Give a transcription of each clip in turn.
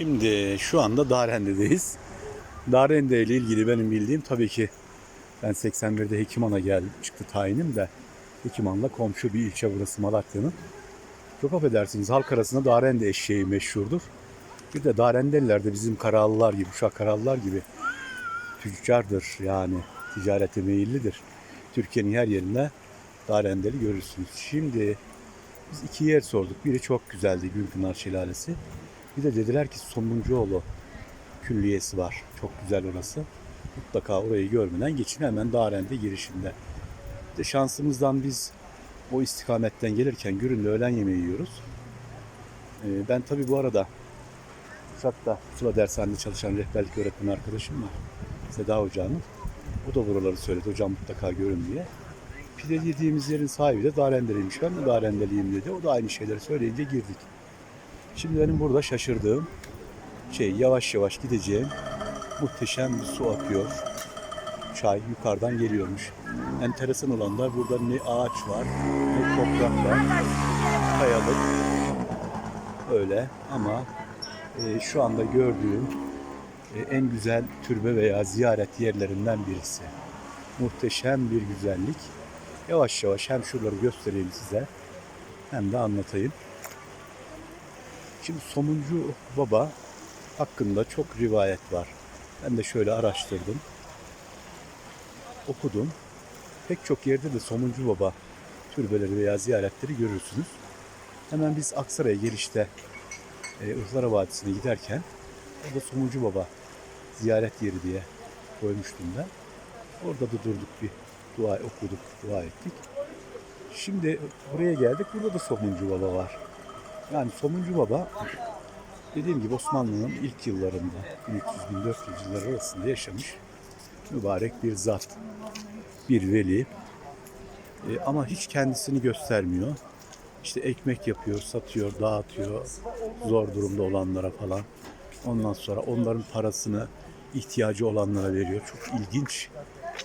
Şimdi şu anda Darende'deyiz. Darende ile ilgili benim bildiğim tabii ki ben 81'de Hekiman'a geldim. Çıktı tayinim de Hekiman'la komşu bir ilçe burası Malatya'nın. Çok affedersiniz halk arasında Darende eşeği meşhurdur. Bir de Darendeliler de bizim Karalılar gibi, Uşak Karalılar gibi tüccardır yani ticarete meyillidir. Türkiye'nin her yerinde Darendeli görürsünüz. Şimdi biz iki yer sorduk. Biri çok güzeldi Gülpınar Şelalesi. Bir de dediler ki Somuncuoğlu külliyesi var. Çok güzel orası. Mutlaka orayı görmeden geçin hemen Darende girişinde. De şansımızdan biz o istikametten gelirken Gürün'de öğlen yemeği yiyoruz. Ee, ben tabii bu arada Uşak'ta Sıla Dershanede çalışan rehberlik öğretmeni arkadaşım var. Seda Hoca'nın. O da buraları söyledi. Hocam mutlaka görün diye. Pide yediğimiz yerin sahibi de Darendeliymiş. Ben de Darendeliyim dedi. O da aynı şeyleri söyleyince girdik. Şimdi benim burada şaşırdığım şey yavaş yavaş gideceğim muhteşem bir su akıyor. Çay yukarıdan geliyormuş. Enteresan olan da burada ne ağaç var ne toprak var. Kayalık. Öyle ama e, şu anda gördüğüm e, en güzel türbe veya ziyaret yerlerinden birisi. Muhteşem bir güzellik. Yavaş yavaş hem şuraları göstereyim size hem de anlatayım. Şimdi Somuncu Baba hakkında çok rivayet var. Ben de şöyle araştırdım. Okudum. Pek çok yerde de Somuncu Baba türbeleri veya ziyaretleri görürsünüz. Hemen biz Aksaray'a gelişte e, Ihlara Vadisi'ne giderken orada Somuncu Baba ziyaret yeri diye koymuştum ben. Orada da durduk bir dua okuduk, dua ettik. Şimdi buraya geldik. Burada da Somuncu Baba var. Yani Somuncu Baba dediğim gibi Osmanlı'nın ilk yıllarında 1300-1400 yılları arasında yaşamış mübarek bir zat, bir veli. E, ama hiç kendisini göstermiyor. İşte ekmek yapıyor, satıyor, dağıtıyor zor durumda olanlara falan. Ondan sonra onların parasını ihtiyacı olanlara veriyor. Çok ilginç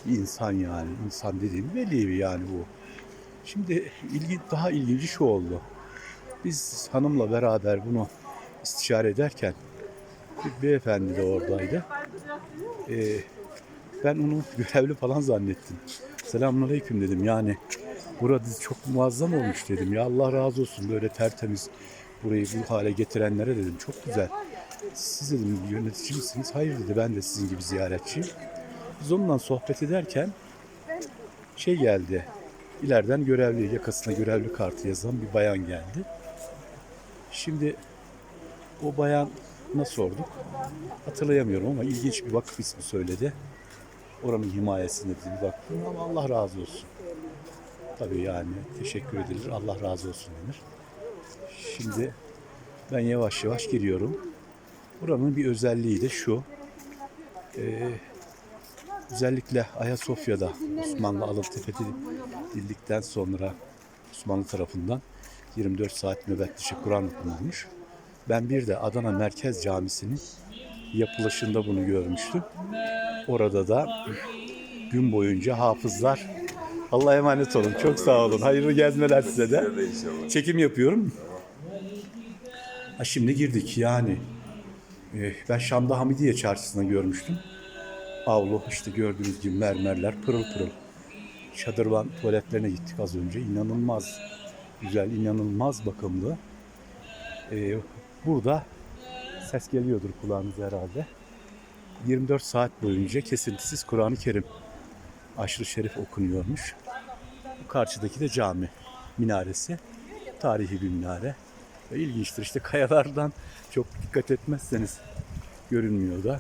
bir insan yani. İnsan dediğim veli yani bu. Şimdi ilgi, daha ilginci şu oldu. Biz hanımla beraber bunu istişare ederken bir beyefendi de oradaydı. Ee, ben onu görevli falan zannettim. Selamünaleyküm dedim. Yani burada çok muazzam olmuş dedim. Ya Allah razı olsun böyle tertemiz burayı bu hale getirenlere dedim. Çok güzel. Siz dedim yönetici misiniz? Hayır dedi. Ben de sizin gibi ziyaretçiyim. Biz onunla sohbet ederken şey geldi. İleriden görevli, yakasına görevli kartı yazan bir bayan geldi. Şimdi o bayana sorduk. Hatırlayamıyorum ama ilginç bir vakıf ismi söyledi. Oranın himayesinde bir baktım ama Allah razı olsun. Tabii yani teşekkür edilir. Allah razı olsun denir. Şimdi ben yavaş yavaş giriyorum. Buranın bir özelliği de şu. Ee, özellikle Ayasofya'da Osmanlı alıp fethedildikten sonra Osmanlı tarafından 24 saat nöbet Kur'an okunulmuş. Ben bir de Adana Merkez Camisi'nin yapılışında bunu görmüştüm. Orada da gün boyunca hafızlar Allah'a emanet olun. Çok sağ olun. Hayırlı gezmeler size de. Çekim yapıyorum. Ha şimdi girdik yani. e, Ben Şam'da Hamidiye Çarşısı'na görmüştüm. Avlu işte gördüğünüz gibi mermerler pırıl pırıl. Şadırvan tuvaletlerine gittik az önce. İnanılmaz güzel, inanılmaz bakımlı. Ee, burada ses geliyordur kulağınıza herhalde. 24 saat boyunca kesintisiz Kur'an-ı Kerim aşırı şerif okunuyormuş. Bu karşıdaki de cami minaresi. Tarihi bir minare. Ve ilginçtir işte kayalardan çok dikkat etmezseniz görünmüyor da.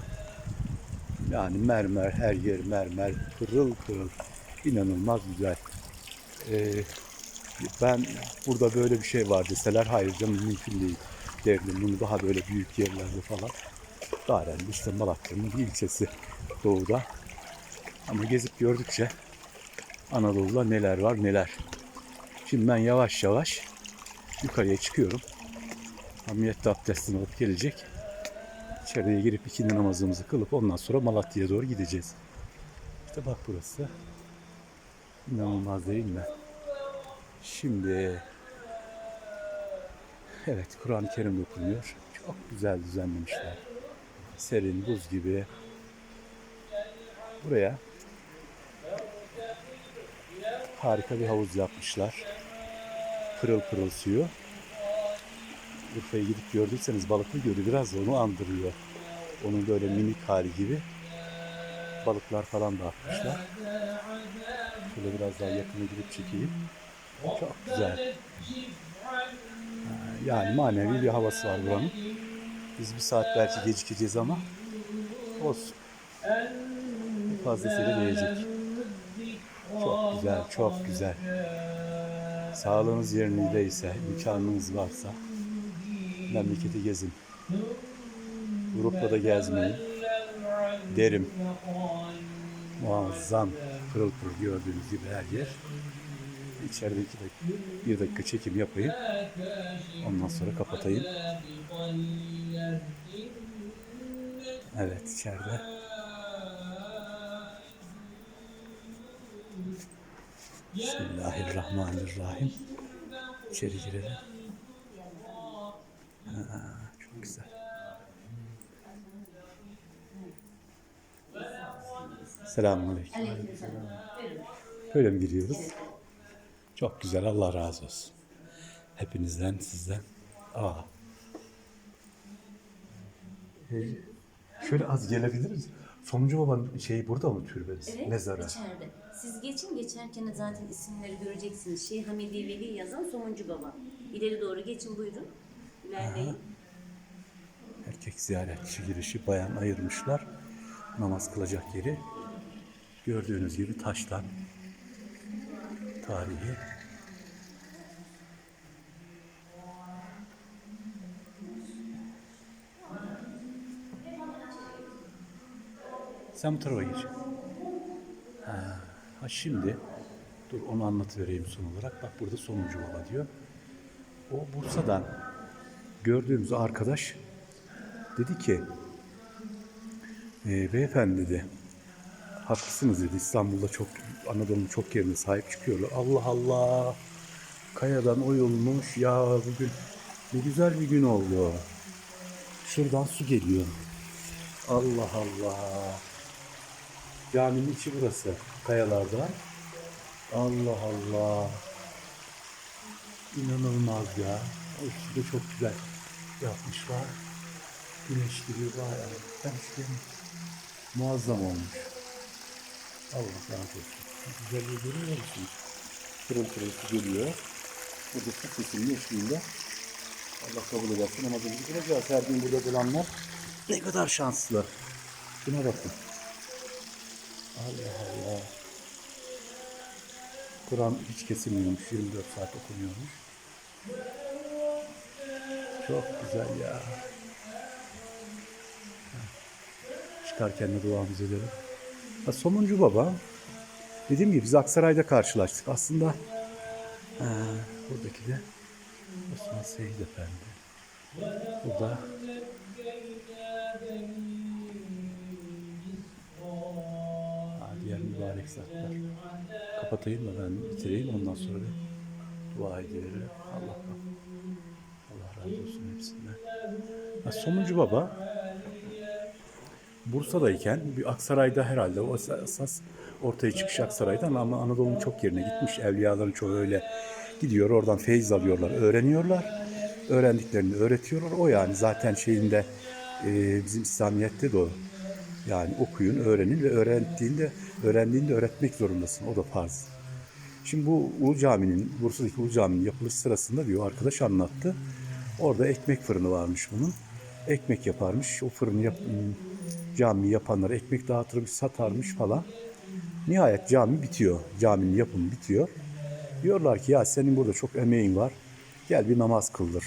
Yani mermer her yer mermer pırıl pırıl inanılmaz güzel. Ee, ben burada böyle bir şey var deseler hayır canım mümkün değil derdim. Bunu daha böyle büyük yerlerde falan. Darende işte Malatya'nın bir ilçesi doğuda. Ama gezip gördükçe Anadolu'da neler var neler. Şimdi ben yavaş yavaş yukarıya çıkıyorum. Hamiyet abdestini alıp gelecek. İçeriye girip ikindi namazımızı kılıp ondan sonra Malatya'ya doğru gideceğiz. İşte bak burası. İnanılmaz değil mi? Şimdi evet Kur'an-ı Kerim okunuyor. Çok güzel düzenlemişler. Serin, buz gibi. Buraya harika bir havuz yapmışlar. Pırıl pırıl suyu. Urfa'ya gidip gördüyseniz balıklı gölü biraz onu andırıyor. Onun böyle minik hali gibi. Balıklar falan da atmışlar. Şöyle biraz daha yakına gidip çekeyim. Çok güzel. Yani manevi bir havası var buranın. Biz bir saat belki gecikeceğiz ama olsun. Fazlasıyla değecek. Çok güzel, çok güzel. Sağlığınız yerindeyse, imkanınız varsa memleketi gezin. Grupla da gezmeyin. Derim. Muazzam, pırıl pırıl gördüğünüz gibi her yer. İçeride iki dakika, bir dakika çekim yapayım. Ondan sonra kapatayım. Evet içeride. Bismillahirrahmanirrahim. İçeri girelim. Ha, çok güzel. Selamünaleyküm. Böyle mi giriyoruz? Çok güzel. Allah razı olsun. Hepinizden, sizden. Aa. Ee, şöyle az gelebiliriz. Sonuncu babanın şeyi burada mı türbesi? Evet, Mezarı. içeride. Siz geçin, geçerken zaten isimleri göreceksiniz. Şeyh Hamidi Veli yazan Somuncu Baba. İleri doğru geçin buyurun. İlerleyin. Erkek ziyaretçi girişi bayan ayırmışlar. Namaz kılacak yeri. Gördüğünüz gibi taştan tarihi. Sen bu. Ha, ha şimdi dur onu anlatıvereyim son olarak. Bak burada sonuncu baba diyor. O Bursa'dan gördüğümüz arkadaş dedi ki "E, beyefendi dedi haklısınız dedi İstanbul'da çok Anadolu'nun çok yerine sahip çıkıyorlar. Allah Allah kayadan oyulmuş ya bugün ne güzel bir gün oldu. Şuradan su geliyor. Allah Allah. Caminin içi burası. Kayalardan. Allah Allah. İnanılmaz ya. O de çok güzel yapmışlar. Güneş gibi bayağı. Ben işte muazzam olmuş. Allah razı olsun. Güzelliği görüyor musunuz? Pırıl pırıl su geliyor. Burada su sesinin eşliğinde Allah kabul edersin namazımızı kılacağız. Her gün burada dolanlar ne kadar şanslı. Şuna bakın. Allah Allah. Kur'an hiç kesilmiyormuş. 24 saat okunuyormuş. Çok güzel ya. Çıkarken de duamızı edelim. Ha, Somuncu Baba. Dediğim gibi biz Aksaray'da karşılaştık. Aslında ha, buradaki de Osman Seyit Efendi. Burada ha, diğer mübarek zatlar. Kapatayım da ben bitireyim ondan sonra bir dua edelim. Allah Allah razı olsun hepsinden. Ha, Somuncu Baba Bursa'dayken bir Aksaray'da herhalde o esas- ortaya çıkış Aksaray'dan ama Anadolu'nun çok yerine gitmiş. Evliyaların çoğu öyle gidiyor oradan feyiz alıyorlar, öğreniyorlar. Öğrendiklerini öğretiyorlar. O yani zaten şeyinde e, bizim İslamiyet'te de o. Yani okuyun, öğrenin ve öğrendiğinde öğrendiğinde öğretmek zorundasın. O da farz. Şimdi bu Ulu Cami'nin, Bursa'daki Ulu Cami'nin yapılış sırasında diyor arkadaş anlattı. Orada ekmek fırını varmış bunun. Ekmek yaparmış. O fırını yap, cami yapanlara ekmek dağıtırmış, satarmış falan. Nihayet cami bitiyor. Caminin yapımı bitiyor. Diyorlar ki ya senin burada çok emeğin var. Gel bir namaz kıldır.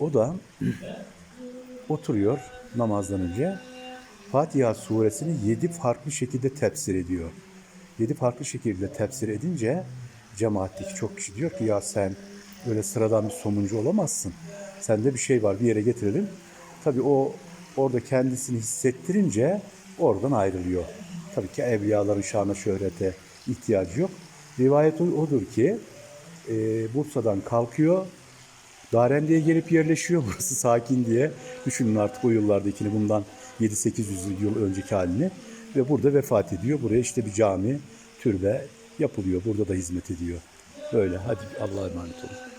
O da oturuyor namazdan önce. Fatiha suresini yedi farklı şekilde tefsir ediyor. Yedi farklı şekilde tefsir edince cemaatteki çok kişi diyor ki ya sen böyle sıradan bir somuncu olamazsın. Sende bir şey var bir yere getirelim. Tabii o orada kendisini hissettirince oradan ayrılıyor. Tabii ki evliyaların şanı şöhrete ihtiyacı yok. Rivayet odur ki e, Bursa'dan kalkıyor. Darende'ye gelip yerleşiyor burası sakin diye. Düşünün artık o yıllardakini bundan 7-800 yıl önceki halini. Ve burada vefat ediyor. Buraya işte bir cami, türbe yapılıyor. Burada da hizmet ediyor. Böyle hadi Allah'a emanet olun.